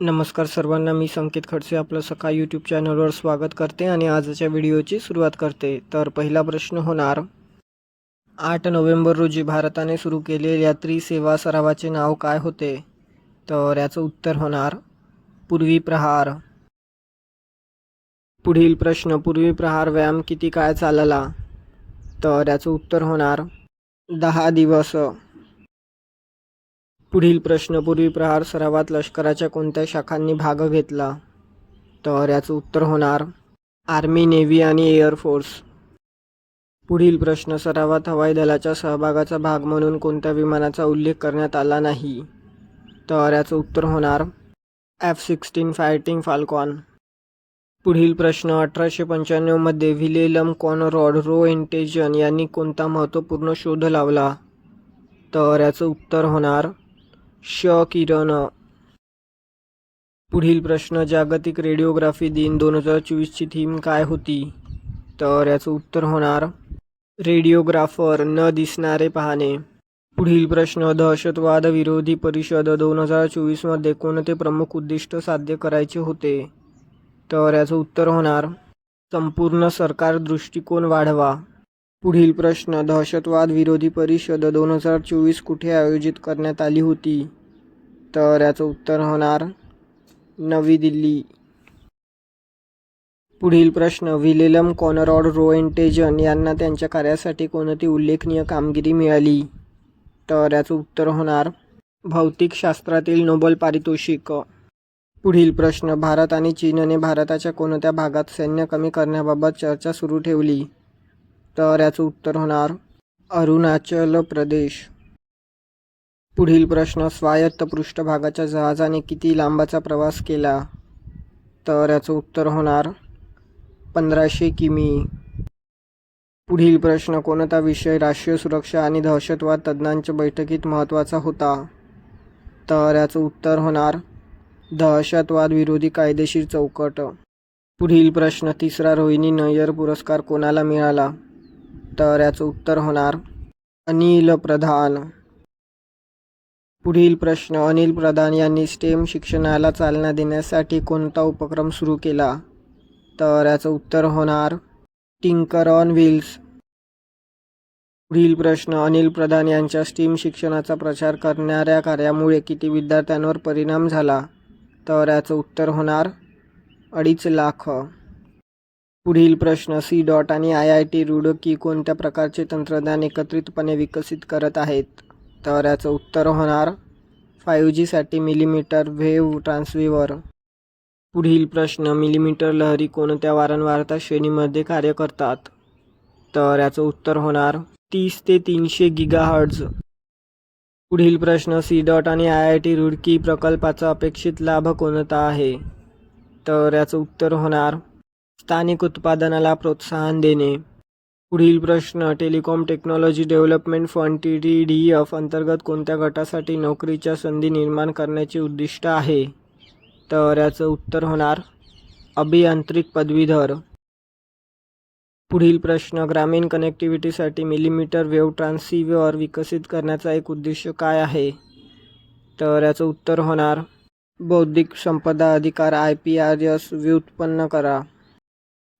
नमस्कार सर्वांना मी संकेत खडसे आपलं सकाळ यूट्यूब चॅनलवर स्वागत करते आणि आजच्या व्हिडिओची सुरुवात करते. तर पहिला प्रश्न होणार आठ नोव्हेंबर रोजी भारताने सुरू केलेल्या त्रिसेवा सरावाचे नाव काय होते? तर याचं उत्तर होणार पूर्वी प्रहार. पुढील प्रश्न पूर्वी प्रहार व्यायाम किती काय चालला? तर याचं उत्तर होणार दहा दिवस. पुढील प्रश्न पूर्वी प्रहार सरावात लष्कराच्या कोणत्या शाखांनी भाग घेतला? तर याचं उत्तर होणार आर्मी नेव्ही आणि एअरफोर्स पुढील प्रश्न सरावात हवाई दलाच्या सहभागाचा भाग म्हणून कोणत्या विमानाचा उल्लेख करण्यात आला नाही? तर याचं उत्तर होणार एफ सिक्स्टीन फायटिंग फाल्कॉन. पुढील प्रश्न अठराशे पंच्याण्णवमध्ये व्हिलेलम कॉनरॉड रो इंटेजन यांनी कोणता महत्त्वपूर्ण शोध लावला? तर याचं उत्तर होणार श किरण पुढील प्रश्न जागतिक रेडिओग्राफी दिन दोन हजार चोवीसची थीम काय होती? तर याचं उत्तर होणार रेडिओग्राफर न दिसणारे पाहणे. पुढील प्रश्न दहशतवाद विरोधी परिषद दोन हजार चोवीसमध्ये कोणते प्रमुख उद्दिष्ट साध्य करायचे होते? तर याचं उत्तर होणार संपूर्ण सरकार दृष्टिकोन वाढवा. पुढील प्रश्न दहशतवाद विरोधी परिषद दोन हजार चोवीस कुठे आयोजित करण्यात आली होती? तर याचं उत्तर होणार नवी दिल्ली. पुढील प्रश्न विलेलम कॉनरॉड रोएंटेजन यांना त्यांच्या कार्यासाठी कोणती उल्लेखनीय कामगिरी मिळाली? तर याचं उत्तर होणार भौतिकशास्त्रातील नोबल पारितोषिक. पुढील प्रश्न भारत आणि चीनने भारताच्या कोणत्या भागात सैन्य कमी करण्याबाबत चर्चा सुरू ठेवली? तर याचं उत्तर होणार. अरुणाचल प्रदेश. पुढील प्रश्न स्वायत्त पृष्ठभागाच्या जहाजाने किती लांबाचा प्रवास केला? तर याचं उत्तर होणार पंधराशे किमी. पुढील प्रश्न कोणता विषय राष्ट्रीय सुरक्षा आणि दहशतवाद तज्ज्ञांच्या बैठकीत महत्त्वाचा होता? तर याचं उत्तर होणार दहशतवाद विरोधी कायदेशीर चौकट. पुढील प्रश्न तिसरा रोहिणी नय्यर पुरस्कार कोणाला मिळाला? तर याचं उत्तर होणार. अनिल प्रधान. पुढील प्रश्न. अनिल प्रधान यांनी स्टेम शिक्षणाला चालना देण्यासाठी कोणता उपक्रम सुरू केला? तर याचं उत्तर होणार. Tinker on wheels. पुढील प्रश्न. अनिल प्रधान यांच्या स्टीम शिक्षणाचा प्रचार करणाऱ्या कार्यामुळे किती विद्यार्थ्यांवर परिणाम झाला? तर याचं उत्तर होणार. अडीच लाख. पुढील प्रश्न सी डॉट आणि आय आय टी रुडकी कोणत्या प्रकारचे तंत्रज्ञान एकत्रितपणे विकसित करत आहेत? तर याचं उत्तर होणार फाईव्ह जीसाठी मिलीमीटर व्हेव ट्रान्सविवर पुढील प्रश्न मिलीमीटर लहरी कोणत्या वारंवारता श्रेणीमध्ये कार्य करतात? तर याचं उत्तर होणार तीस ते तीनशे गिगाहर्ट्ज पुढील प्रश्न सी डॉट आणि आय आय टी रुडकी प्रकल्पाचा अपेक्षित लाभ कोणता आहे? तर याचं उत्तर होणार स्थानिक उत्पादनाला प्रोत्साहन देणे. पुढील प्रश्न telecom technology development fund T D D F अंतर्गत कोणत्या गटासाठी नोकरीच्या संधी निर्माण करण्याचे उद्दिष्ट आहे? तर याचं उत्तर होणार अभियांत्रिक पदवीधर. पुढील प्रश्न ग्रामीण कनेक्टिव्हिटीसाठी मिलीमीटर वेव्ह ट्रान्सिव्हर विकसित करण्याचा एक उद्दिष्ट काय आहे? तर याचं उत्तर होणार बौद्धिक संपदा अधिकार आय पी आर एस व्युत्पन्न करा.